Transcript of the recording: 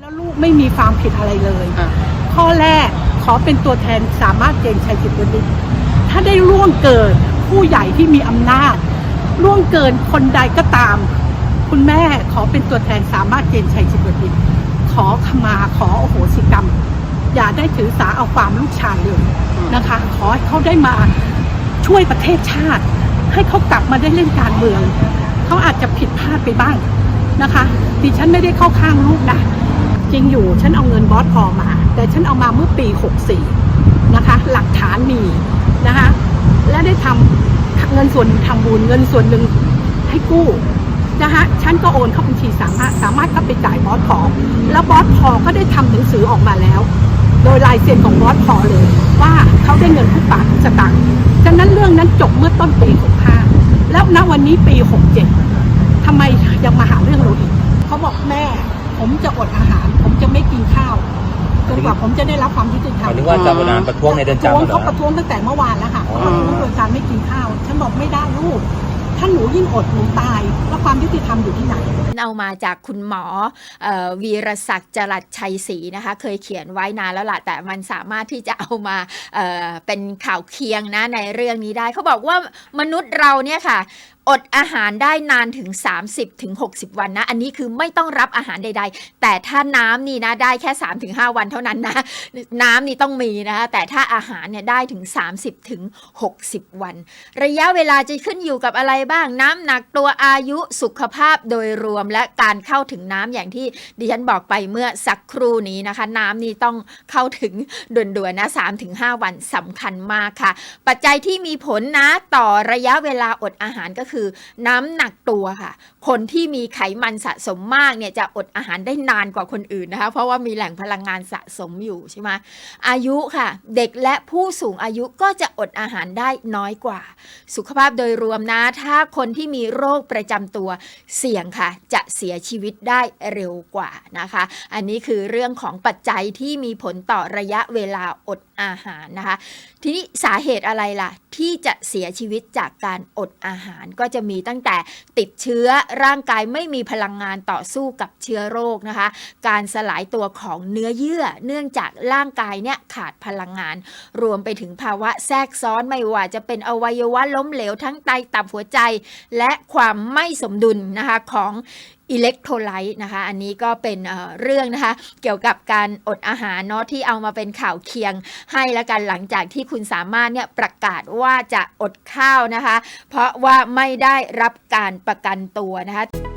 แล้วลูกไม่มีความผิดอะไรเลยอะข้อแรกขอเป็นตัวแทนสามารถเจนชัยจิตวณิชถ้าได้ล่วงเกินผู้ใหญ่ที่มีอำนาจล่วงเกินคนใดก็ตาม คุณแม่ขอเป็นตัวแทนสามารถเจนชัยจิตวณิชขอขมาขอโอโหสิกรรม อย่าได้ถือสาเอาความลูกชายเลยนะคะ ขอให้เขาได้มาช่วยประเทศชาติ ให้เขากลับมาได้เล่นการเมือง เขาอาจจะผิดพลาดไปบ้างนะคะ ดิฉันไม่ได้เข้าข้างลูกนะ จริงอยู่ฉันเอาเงินบอสพอมา แต่ฉันเอามาเมื่อปี 64 นะคะ หลักฐานมีนะคะ และได้ทำเงินส่วนหนึ่งทำบุญเงินส่วนหนึ่งให้กู้นะคะฉันก็โอนเข้าบัญชีสามารถสามารถเข้าไปจ่ายบอสพอแล้วบอสพอก็ได้ทำหนังสือออกมาแล้ว โดยลายเซ็นของบอสพอเลย ว่าเขาได้เงินทุกบาททุกสตางค์ฉะนั้นเรื่องนั้นจบเมื่อต้นปี 65 แล้วณวันนี้ปี 67ทำไมยังมาหาเรื่องเราอีกเขาบอกแม่ ผมจะอดอาหาร ผมจะไม่กินข้าวจนกว่าผมจะได้รับความยุติธรหรมมายถึงว่าจะมานานประท้วงในเดือนจำประท้วงเหรเขาอประท้วงตั้งแต่เมื่อวานแล้วค่ะอ๋อเขาประท้วงโดยการไม่กินข้าว ฉันบอกไม่ได้ลูกถ้าหนูยิ่งอดหนูตาย แล้วความยุติธรรมอยู่ที่ไหนเอามาจากคุณหมอเออวีรศักดิ์จรัสชัยศรีนะคะ เคยเขียนไว้นานแล้วล่ะแต่มันสามารถที่จะเอามาเอ่อเป็นข่าวเคียงนะในเรื่องนี้ได้ เขาบอกว่ามนุษย์เราเนี่ยค่ะ อดอาหารได้นานถึง30ถึง60 วันนะ อันนี้คือไม่ต้องรับอาหารใด ๆ แต่ถ้าน้ำนี่นะได้แค่ 3-5ถึง5วันเท่านั้นนะ น้ำนี่ต้องมีนะคะแต่ถ้าอาหารเนี่ยได้ถึง30ถึง60 วัน ระยะเวลาจะขึ้นอยู่กับอะไรบ้างน้ำหนักตัวอายุสุขภาพโดยรวมและการเข้าถึงน้ำอย่างที่ดิฉันบอกไปเมื่อสักครู่นี้นะคะ น้ำนี่ต้องเข้าถึงด่วนๆนะ3-5 วันสำคัญมากค่ะ ปัจจัยที่มีผลนะต่อระยะเวลาอดอาหารก็คือน้ำหนักตัวค่ะ คนที่มีไขมันสะสมมากเนี่ยจะอดอาหารได้นานกว่าคนอื่นนะคะ เพราะว่ามีแหล่งพลังงานสะสมอยู่ใช่ไหมอายุค่ะ เด็กและผู้สูงอายุก็จะอดอาหารได้น้อยกว่า สุขภาพโดยรวมนะ ถ้าคนที่มีโรคประจำตัวเสี่ยงค่ะ จะเสียชีวิตได้เร็วกว่านะคะ อันนี้คือเรื่องของปัจจัยที่มีผลต่อระยะเวลาอด อาหารนะคะ ทีนี้สาเหตุอะไรล่ะ ที่จะเสียชีวิตจากการอดอาหารก็จะมีตั้งแต่ติดเชื้อร่างกายไม่มีพลังงานต่อสู้กับเชื้อโรคนะคะ การสลายตัวของเนื้อเยื่อ เนื่องจากร่างกายเนี่ยขาดพลังงาน รวมไปถึงภาวะแทรกซ้อนไม่ว่าจะเป็นอวัยวะล้มเหลวทั้งไตตับหัวใจ และความไม่สมดุลนะคะของ อิเล็กโทรไลต์นะคะ อันนี้ก็เป็นเเรื่องนะคะ เกี่ยวกับการอดอาหารเนาะที่เอามาเป็นข่าวเคียงให้แล้วกันหลังจากที่คุณสามารถเนี่ยประกาศว่าจะอดข้าวนะคะ เพราะว่าไม่ได้รับการประกันตัวนะคะ